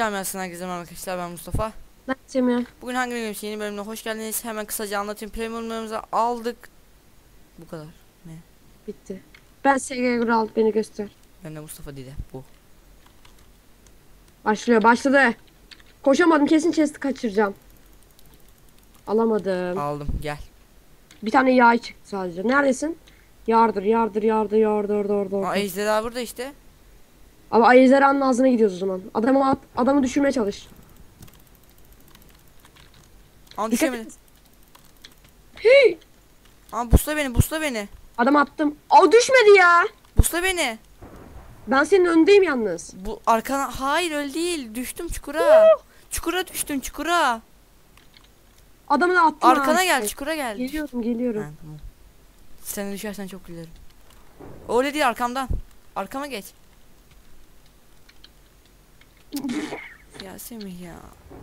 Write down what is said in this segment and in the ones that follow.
camiasına herkese merhaba arkadaşlar ben Mustafa. Ben Semih. Bugün hangi bölümümüz yeni bölümüne hoş geldiniz. Hemen kısaca anlatayım. Premiumlarımızı aldık. Bu kadar. Bitti. Ben SG al beni göster. Ben de Mustafa Dide. Bu. Başlıyor başladı. Koşamadım kesin chest'i kaçıracağım. Alamadım. Aldım gel. Bir tane yağ çıktı sadece. Neredesin? Yardır yardır yardır yardır yardır yardır. Aa ejderha burada işte. Ama Ayzera'nın ağzına gidiyoruz o zaman. Adamı at, adamı düşürmeye çalış. Aa Dikkat düşemedi. et. Hey! Aa busla beni busla beni. Adam attım. Aa düşmedi ya. Busla beni. Ben senin öndeyim yalnız. Bu arkana hayır öyle değil. Düştüm çukura. çukura düştüm çukura. Adamı da attım. Arkana ha. gel çukura gel. Geliyorum geliyorum. Ha, tamam. Sen düşersen çok gülerim. Öyle değil arkamdan. Arkama geç. Ya Semih ya.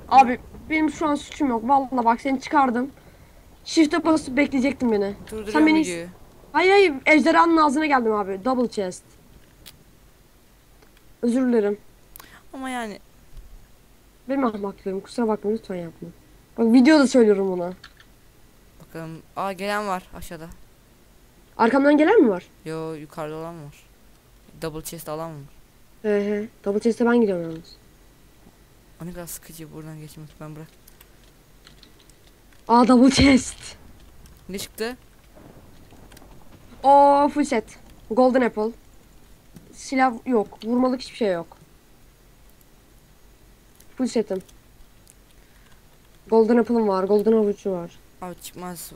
Abi benim şu an suçum yok. Vallahi bak seni çıkardım. Shift'e basıp bekleyecektin beni. Durduruyorum beni- videoyu. Hayır hayır ejderhanın ağzına geldim abi. Double chest. Özür dilerim. Ama yani Benim ahmaklığım. Kusura bakma lütfen yapma. Bak videoda söylüyorum bunu. bakalım. Aa gelen var aşağıda. Arkamdan gelen mi var? Yo yukarıda olan var. Double chest alan var. He he. Double chest'e ben gidiyorum yalnız. O ne kadar sıkıcı buradan geçmek ben bırak. Aa double chest. Ne çıktı? Oo full set. Golden apple. Silah yok. Vurmalık hiçbir şey yok. Full setim. Golden apple'ım var. Golden avucu var. Abi çıkmaz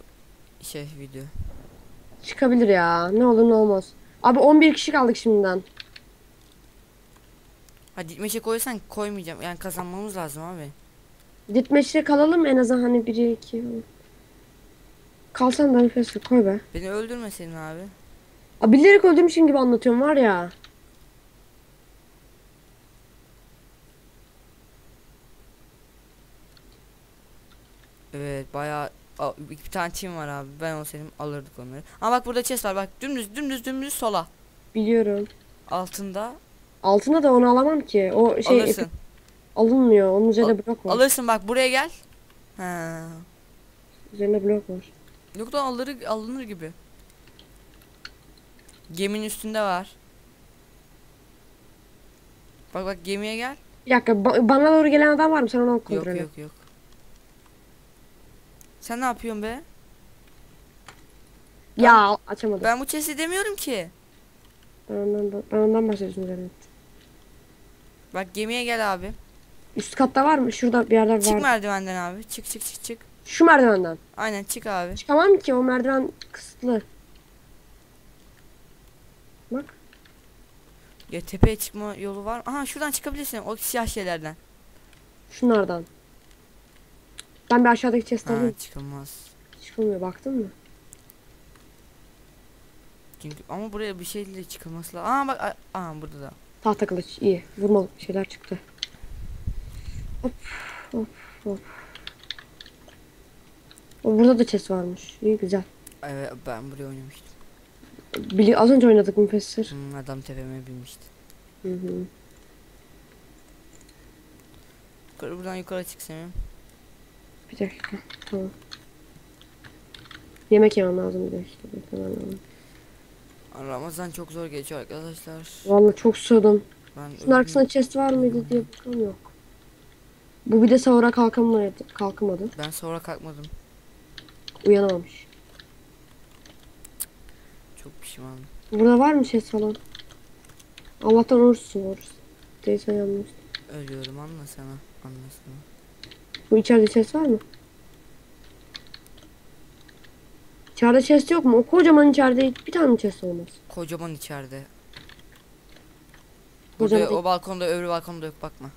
şey video. Çıkabilir ya. Ne olur ne olmaz. Abi 11 kişi kaldık şimdiden. Hadi ditmeşe koysan koymayacağım. Yani kazanmamız lazım abi. Ditmeçte kalalım en azından hani 1 2 Kalsan da nefes al, koy be. Beni öldürmeseydin abi. Abi bilerek öldürmüşüm gibi anlatıyorum var ya. Evet bayağı bir tane team var abi. Ben olsaydım alırdık onları. Ama bak burada chest var. Bak dümdüz dümdüz dümdüz sola. Biliyorum. Altında Altına da onu alamam ki. O şey alırsın. alınmıyor. Onun üzerinde blok var. Alırsın bak buraya gel. Ha. Üzerinde blok var. Yok da alır, alınır gibi. Geminin üstünde var. Bak bak gemiye gel. Bir dakika ba- bana doğru gelen adam var mı? Sen onu Yok kontrol et. yok yok. Sen ne yapıyorsun be? Ya açamadım. Ben bu chest'i demiyorum ki. Ben ondan, ben ondan bahsediyorum zaten. Bak gemiye gel abi. Üst katta var mı? Şurada bir yerler Çık var. merdivenden abi. Çık çık çık çık. Şu merdivenden. Aynen çık abi. Çıkamam ki o merdiven kısıtlı. Bak. Ya tepeye çıkma yolu var. Aha şuradan çıkabilirsin. O siyah şeylerden. Şunlardan. Ben bir aşağıdaki chest alayım. çıkılmaz. Çıkılmıyor baktın mı? Çünkü ama buraya bir şeyle çıkılması lazım. Aa bak aa burada da. Tahta kılıç iyi. Vurmalık şeyler çıktı. Hop hop hop. O, burada da chest varmış. İyi güzel. Evet ben buraya oynamıştım. Bili az önce oynadık Müfessir. Hmm, adam tepeme binmişti. Hı hı. Yukarı buradan yukarı çık Semih. Bir dakika. Tamam. Yemek yemem lazım bir dakika. beklemem lazım. Ramazan çok zor geçiyor arkadaşlar. Vallahi çok susadım. Ben Şunun arkasında chest var mıydı diye bakalım yok. Bu bir de sahura kalkamadı. Kalkamadı. Ben sonra kalkmadım. Uyanamamış. Çok pişmanım. Burada var mı chest falan? Allah'tan oruçsun oruç. Değilse yanlış. Ölüyorum anla sana. Anla sana. Bu içeride chest var mı? İçeride chest yok mu? O kocaman içeride bir tane chest olmaz. Kocaman içeride. Kocaman Burada o balkonda öbür balkonda yok bakma.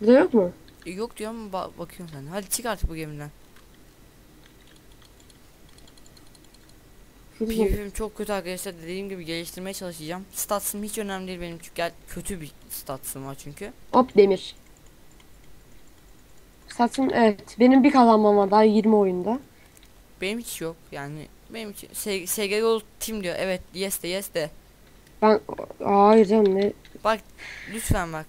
Burada yok mu? E, yok diyorum ama ba- bakıyorum sen. Hadi çık artık bu gemiden. Şurada PvP'm çok kötü arkadaşlar. Dediğim gibi geliştirmeye çalışacağım. Statsım hiç önemli değil benim çünkü gel- kötü bir statsım var çünkü. Hop demir. Satın evet. Benim bir kazanmam var daha 20 oyunda. Benim hiç yok yani. Benim için SG Gold Team diyor. Evet yes de yes de. Ben hayır canım ne Bak lütfen bak.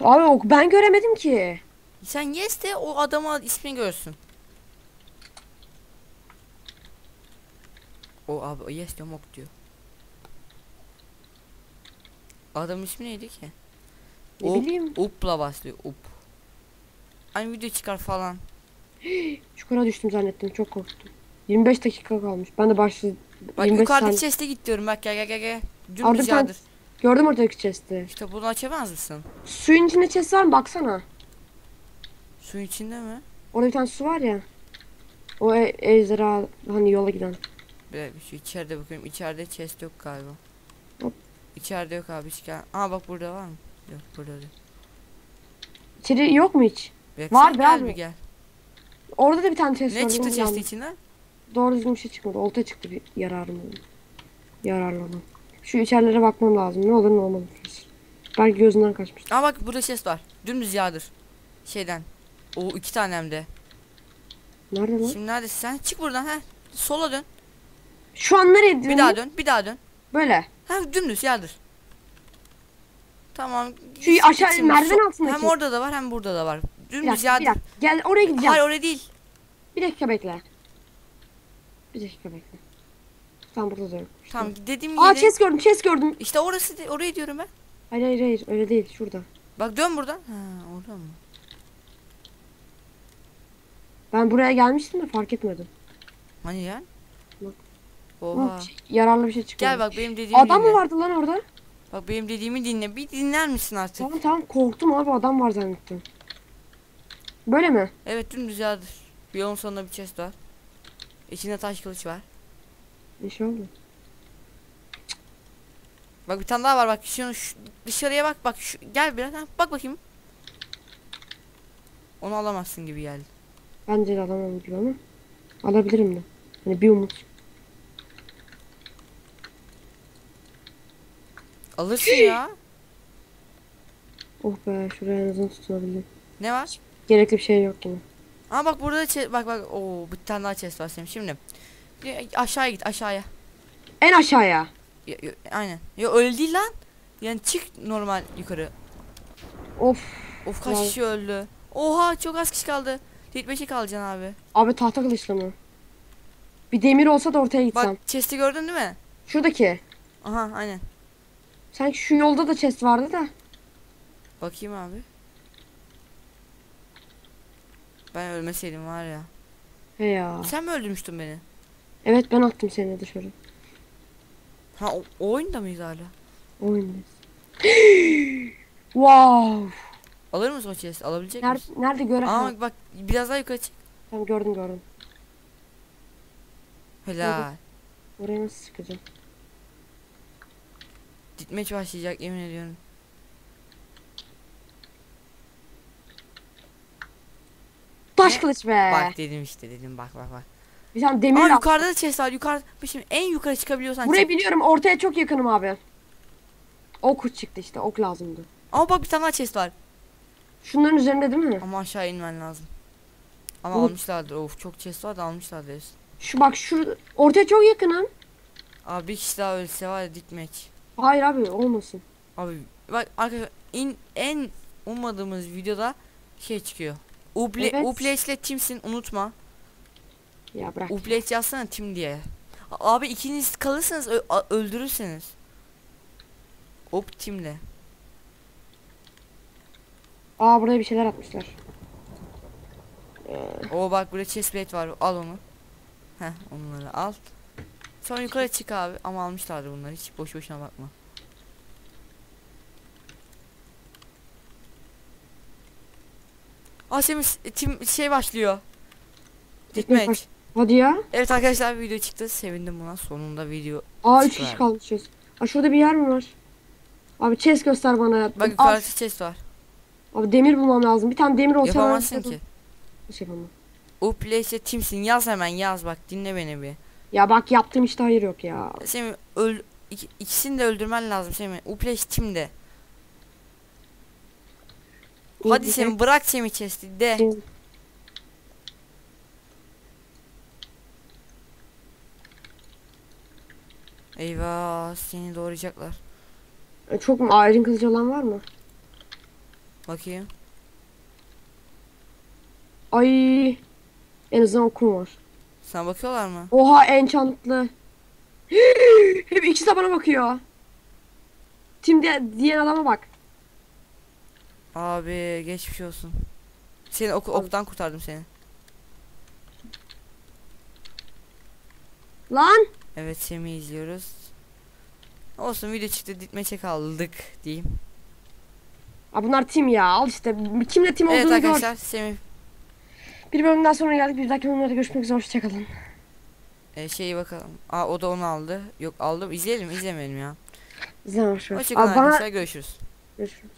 Abi ben göremedim ki. Sen yes de o adama ismini görsün. O abi yes diyor ok diyor. Adam ismi neydi ki? Ne Up, bileyim. Up'la başlıyor up. Hani video çıkar falan. Çukura düştüm zannettim. Çok korktum. 25 dakika kalmış. Ben de başladım. Bak 25 yukarıda saniye. chest'e git diyorum bak gel gel gel gel. Dümdüz yağdır. Gördüm oradaki chest'i. İşte bunu açamaz mısın? Suyun içinde chest var mı? Baksana. Suyun içinde mi? Orada bir tane su var ya. O e ejderha hani yola giden. Bir dakika şu içeride bakıyorum. İçeride chest yok galiba. Hop. İçeride yok abi hiç gel. Aa bak burada var mı? Yok burada değil. İçeri yok mu hiç? Bir dakika, Var sen be gel abi. bir gel. Orada da bir tane chest Ne var. çıktı onu bulamam. içinden? Doğru düzgün bir şey çıkmadı. Olta çıktı bir yararım. Yararlı Şu içerilere bakmam lazım. Ne olur ne olmaz. Belki gözünden kaçmış. Aa bak burada chest var. Dümdüz yağdır. Şeyden. O iki tane hem de. Nerede lan? Şimdi neredesin sen? Çık buradan he. Sola dön. Şu an nereye Bir daha dön. Bir daha dön. Böyle. Ha dümdüz yağdır. Tamam. Şu aşağı merdiven altındaki. Hem orada da var hem burada da var. Bir Dümdüz bir yağdır. dakika. Gel oraya gideceğim. Hayır oraya değil. Bir dakika bekle. Bir dakika bekle. Tam burada da yok. İşte. Tamam dediğim Aa yere. chest gördüm chest gördüm. İşte orası de, oraya diyorum ben. Hayır hayır hayır öyle değil şurada. Bak dön buradan. Ha orada mı? Ben buraya gelmiştim de fark etmedim. Hani ya? Bak. Oha. Bir şey- yararlı bir şey çıkmadı. Gel bak benim dediğimi Adam dinle. mı vardı lan orada? Bak benim dediğimi dinle. Bir dinler misin artık? Tamam tamam korktum abi adam var zannettim. Böyle mi? Evet dümdüz yağdır. Yolun sonunda bir chest var. İçinde taş kılıç var. İnşallah. Bak bir tane daha var bak. Şunu şu, dışarıya bak bak. Şu, gel biraz. Ha, bak bakayım. Onu alamazsın gibi geldi. Bence de alamam gibi ama. Alabilirim de. Hani bir umut. Alırsın ya. Oh be şuraya en azından tutunabildim. Ne var? Gerekli bir şey yok yine. Aa bak burada chest, bak bak. Oo bir tane daha chest var senin. Şimdi bir aşağıya git aşağıya. En aşağıya. Ya, ya, aynen. Ya öyle değil lan. Yani çık normal yukarı. Of. Of kaç kişi öldü. Oha çok az kişi kaldı. Tek kalacaksın abi. Abi tahta kılıçla mı? Bir demir olsa da ortaya gitsem. Bak chest'i gördün değil mi? Şuradaki. Aha aynen. Sanki şu yolda da chest vardı da. Bakayım abi. Ben ölmeseydim var ya. He ya. Sen mi öldürmüştün beni? Evet ben attım seni dışarı. Ha o, o oyunda mıyız hala? Oyundayız. wow. Alır mısın o chest? Alabilecek Nerede, misin? nerede göre? Aa bak biraz daha yukarı çık. Tamam gördüm gördüm. Helal. Oraya nasıl çıkacağım? Gitmeç başlayacak yemin ediyorum. Taş kılıç be. Bak dedim işte dedim bak bak bak. Bir tane demir Aa yukarıda da chest var yukarıda. Şimdi en yukarı çıkabiliyorsan Burayı çık. biliyorum ortaya çok yakınım abi. Ok çıktı işte ok lazımdı. Ama bak bir tane daha chest var. Şunların üzerinde değil mi? Ama aşağı inmen lazım. Ama Oğlum. almışlardır. Of çok chest var da almışlardır. hepsini. Şu bak şu ortaya çok yakınım. Abi bir kişi daha ölse var ya ditmeç. Hayır abi olmasın. Abi bak arkadaşlar in, en ummadığımız videoda şey çıkıyor. Uple, Evet. Uplex ile Teams'in unutma. Ya bırak. Uplex yazsana Team diye. Abi ikiniz kalırsanız ö- a- öldürürseniz. Up Team'le. Aa buraya bir şeyler atmışlar. O bak burada chestplate var. Al onu. Heh onları al. Sonra yukarı çık abi ama almışlardı bunları hiç boş boşuna bakma. Aa Semih tim şey başlıyor. Gitmek Hadi ya. Evet arkadaşlar video çıktı. Sevindim buna. Sonunda video. Aa 3 Süper. kişi kalmışız. Aa şurada bir yer mi var? Abi chest göster bana. Bak yukarıda chest var. abi demir bulmam lazım. Bir tane demir olsa Yapamazsın ki. Nasıl yapamam? Uplace Teams'in yaz hemen yaz bak dinle beni bir. Ya bak yaptığım işte hayır yok ya. Semih öl iki- ikisini de öldürmen lazım Semih. Uplace Team'de. Hadi Semih bırak Semih chest'i de. Eyvah seni doğrayacaklar. E, Çok mu ayrın kılıcı olan var mı? Bakayım. Ay. En azından okum var. Sana bakıyorlar mı? Oha enchantlı. Hep ikisi de bana bakıyor. Tim diye, diyen adama bak. Abi geçmiş olsun. Seni ok oktan kurtardım seni. Lan. Evet Semih'i izliyoruz. Olsun video çıktı ditmeçe kaldık diyeyim. Aa, bunlar tim ya. Al işte. Kimle tim Evet olduğunu gör. arkadaşlar Semih Bir bölümden sonra geldik. Bir dahaki bölümlerde görüşmek üzere. Hoşçakalın. e, şeyi bakalım. Aa o da onu aldı. Yok aldım. İzleyelim izlemeyelim ya. İzlememiş. Hoşçakalın Aa, bana... arkadaşlar görüşürüz. Görüşürüz.